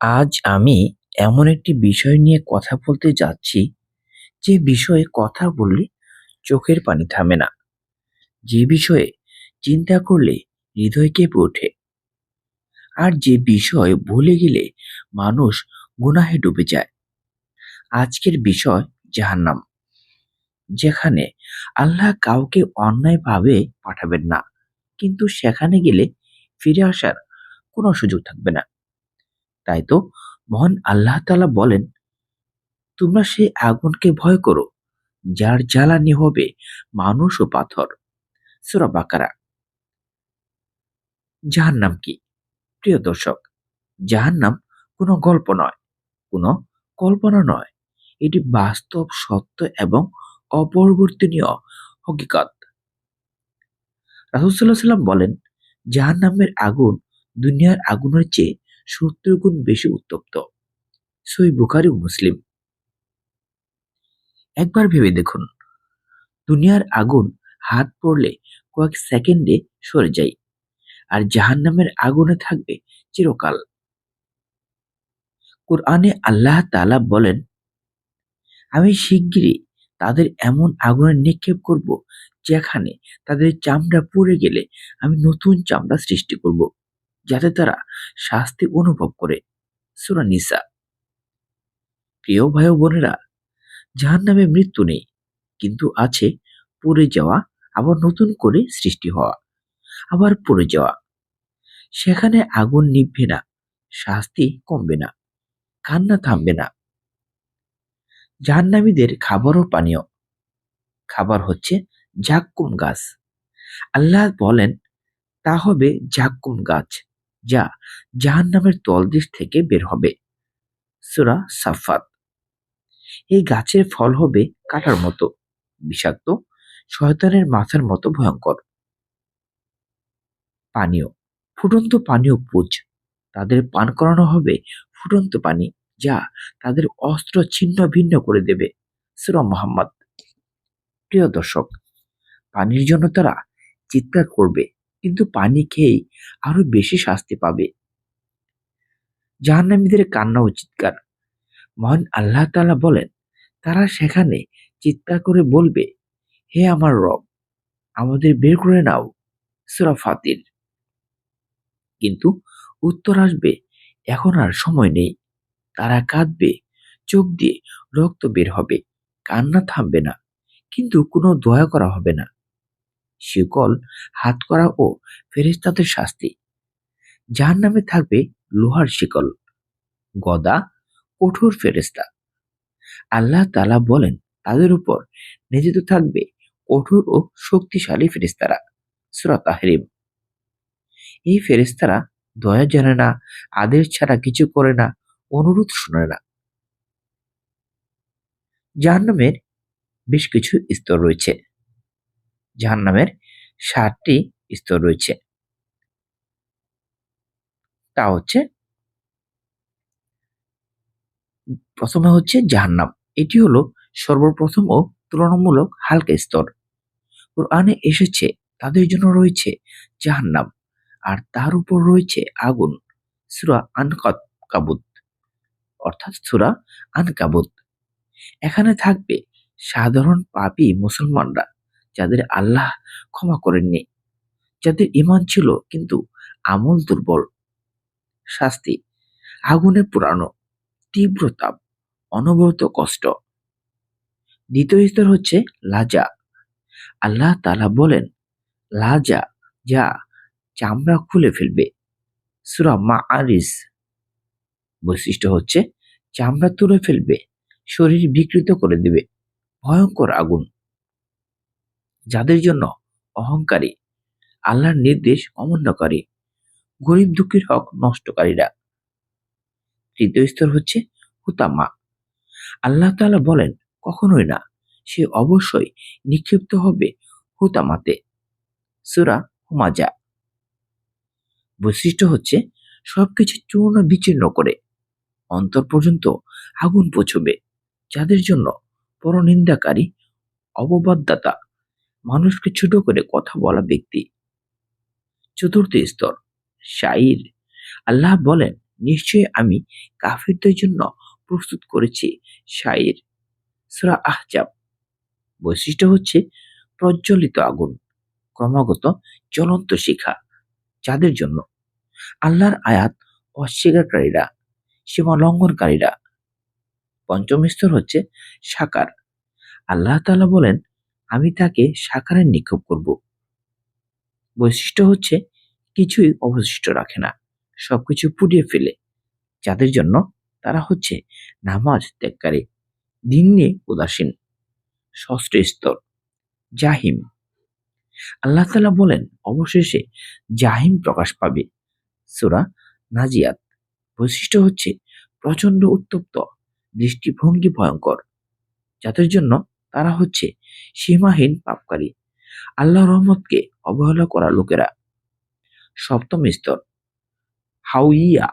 আজ আমি এমন একটি বিষয় নিয়ে কথা বলতে যাচ্ছি, যে বিষয়ে কথা বললে চোখের পানি থামে না। যে বিষয়ে চিন্তা করলে হৃদয় কেঁপে ওঠে। আর যে বিষয় ভুলে গেলে মানুষ গুনাহে ডুবে যায়। আজকের বিষয় জাহান্নাম, যেখানে আল্লাহ কাউকে অন্যায়ভাবে পাঠাবেন না, কিন্তু সেখানে গেলে ফিরে আসার কোনো সুযোগ থাকবে না। তাই তো? মহান আল্লাহ তাআলা বলেন, তোমরা সেই আগুনকে ভয় করো, যার জ্বালানি হবে মানুষ ও পাথর। সূরা বাকারা। নাম কি? প্রিয় দর্শক যাহার নাম কোনো গল্প নয়, কোনো কল্পনা নয়। এটি বাস্তব, সত্য এবং অপরিবর্তনীয় হকিকত। রাসূলুল্লাহ সাল্লাম বলেন, জাহান্নামের আগুন দুনিয়ার আগুনের চেয়ে সত্তর গুণ বেশি উত্তপ্ত। সই বুখারি মুসলিম। একবার ভেবে দেখুন, দুনিয়ার আগুন হাত পড়লে কয়েক সেকেন্ডে সরে যায় আর জাহান্নামের আগুনে থাকবে চিরকাল। কোরআনে আল্লাহ তাআলা বলেন, আমি শিগগিরই তাদের এমন আগুনে নিক্ষেপ করব যেখানে তাদের চামড়া পুড়ে গেলে আমি নতুন চামড়া সৃষ্টি করব। যাতে তারা শাস্তি অনুভব করে। সূরা নিসা। প্রিয় ভাই বোনেরা, জাহান্নামে মৃত্যু নেই, কিন্তু আছে পড়ে যাওয়া, আবার নতুন করে সৃষ্টি হওয়া, আবার পড়ে যাওয়া। সেখানে আগুন নিভবে না, শাস্তি কমবে না, কান্না থামবে না। জাহান্নামীদের খাবার ও পানীয়। খাবার হচ্ছে জাক্কুম গাছ। আল্লাহ বলেন, তা হবে জাক্কুম গাছ। যা জাহান্নামের তলদেশ থেকে বের হবে। সুরা সাফাত এই গাছের ফল হবে কাটার মতো, বিষাক্ত, শয়তানের মাথার মতো ভয়ঙ্কর। পানীয়। ফুটন্ত পানীয় পুজ। তাদের পান করানো হবে ফুটন্ত পানি, যা তাদের অস্ত্র ছিন্ন ভিন্ন করে দেবে। সুরা মোহাম্মদ। প্রিয় দর্শক, পানির জন্য তারা চিৎকার করবে। কিন্তু পানি খেয়েই আরও বেশি শাস্তি পাবে। জাহান্নামীদের কান্না ও চিৎকার। মহান আল্লাহ তালা বলেন, তারা সেখানে চিৎকার করে বলবে, হে আমার রব, আমাদের বের করে নাও সূরা ফাতির। কিন্তু উত্তর আসবে, এখন আর সময় নেই। তারা কাঁদবে, চোখ দিয়ে রক্ত বের হবে, কান্না থামবে না, কিন্তু কোনো দয়া করা হবে না। শিকল, হাত করা ও ফেরেশতাদের শাস্তি। যার নামে থাকবে লোহার শিকল, গদা, কঠোর ফেরেশতা। আল্লাহ তালা বলেন, তাদের উপর নিয়োজিত থাকবে কঠোর ও শক্তিশালী ফেরেশতারা। সূরা তাহরিম। এই ফেরেশতারা দয়া জানে না, আদেশ ছাড়া কিছু করে না, অনুরোধ শুনে না। জাহান্নামের বেশ কিছু স্তর রয়েছে। জাহান্নামের ষাটটি স্তর রয়েছে। তা হচ্ছে প্রথমে হচ্ছে জাহান্নাম। এটি হলো সর্বপ্রথম ও তুলনামূলক হালকা স্তর। কোরআনে এসেছে, তাদের জন্য রয়েছে জাহান্নাম আর তার উপর রয়েছে আগুন। সুরা আনকাত কাবুত অর্থাৎ সুরা আনকাবুত। এখানে থাকবে সাধারণ পাপী মুসলমানরা। যাদের আল্লাহ ক্ষমা করেননি, যাদের ইমান ছিল কিন্তু আমল দুর্বল, শাস্তি, আগুনে পুরানো তীব্র তাপ, অনবরত কষ্ট। দ্বিতীয় স্তর হচ্ছে লাজা। আল্লাহ তালা বলেন, লাজা যা চামড়া খুলে ফেলবে। সুরা মা আরিস বৈশিষ্ট্য হচ্ছে, চামড়া তুলে ফেলবে, শরীর বিকৃত করে দেবে, ভয়ঙ্কর আগুন। যাদের জন্য অহংকারী, আল্লাহর নির্দেশ অমান্যকারী, গরিব দুঃখীর হক নষ্টকারীরা। তৃতীয় স্তর হচ্ছে হুতামা আল্লাহ তাআলা বলেন, কখনোই না, সে অবশ্যই নিক্ষিপ্ত হবে হুতামাতে সুরা হুমাজা বৈশিষ্ট্য হচ্ছে সবকিছু চূর্ণ বিচ্ছিন্ন করে, অন্তর পর্যন্ত আগুন পৌঁছবে, যাদের জন্য পরনিন্দাকারী অববাদদাতা মানুষকে ছোট করে কথা বলা ব্যক্তি। চতুর্থ স্তর শাইর আল্লাহ বলেন, নিশ্চয়ই আমি কাফিরদের জন্য প্রস্তুত করেছি শাইর সুরা আহজাব। বৈশিষ্ট্য হচ্ছে প্রজ্বলিত আগুন, ক্রমাগত জ্বলন্ত শিখা যাদের জন্য আল্লাহর আয়াত অস্বীকারীরা, সীমা লঙ্ঘনকারীরা। পঞ্চম স্তর হচ্ছে সাকার। আল্লাহ তাআলা বলেন আমি তাকে সাকারে নিক্ষেপ করব। বৈশিষ্ট্য হচ্ছে, কিছুই অবশিষ্ট রাখে না। সবকিছু পুড়িয়ে ফেলে। যাদের জন্য তারা হচ্ছে নামাজ ত্যাগকারী, দিন নিয়ে উদাসীন। ষষ্ঠ স্তর, জাহিম। আল্লাহ তাআলা বলেন, অবশেষে জাহিম প্রকাশ পাবে। সুরা নাজিয়াত। বৈশিষ্ট্য হচ্ছে প্রচণ্ড উত্তপ্ত, দৃষ্টিভঙ্গি ভয়ঙ্কর। যাদের জন্য তারা হচ্ছে সীমাহীন পাপকারী। আল্লাহ রহমতকে অবহেলা করা লোকেরা সপ্তম স্তর। হাউইয়া।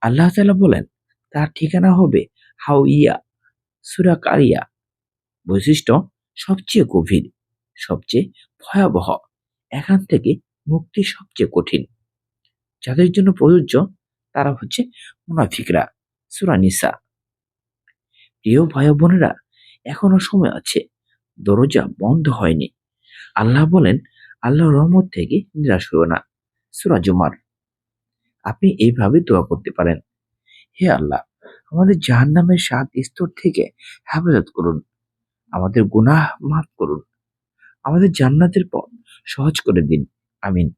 আল্লাহ তাআলা বলেন, তার ঠিকানা হবে হাউইয়া, সুরা কারিয়া। বৈশিষ্ট্য সবচেয়ে গভীর, সবচেয়ে ভয়াবহ, এখান থেকে মুক্তি সবচেয়ে কঠিন। যাদের জন্য প্রযোজ্য তারা হচ্ছে মুনাফিকরা, সুরা নিসা। প্রিয় ভাই বোনেরা এখনও সময় আছে। দরজা বন্ধ হয়নি। আল্লাহ বলেন, আল্লাহর রহমত থেকে নিরাশ হইও না। সুরা জুমার। আপনি এইভাবে দোয়া করতে পারেন। হে আল্লাহ, আমাদের জাহান্নামের সাত স্তর থেকে হেফাজত করুন। আমাদের গুনাহ মাফ করুন। আমাদের জান্নাতের পথ সহজ করে দিন। আমিন।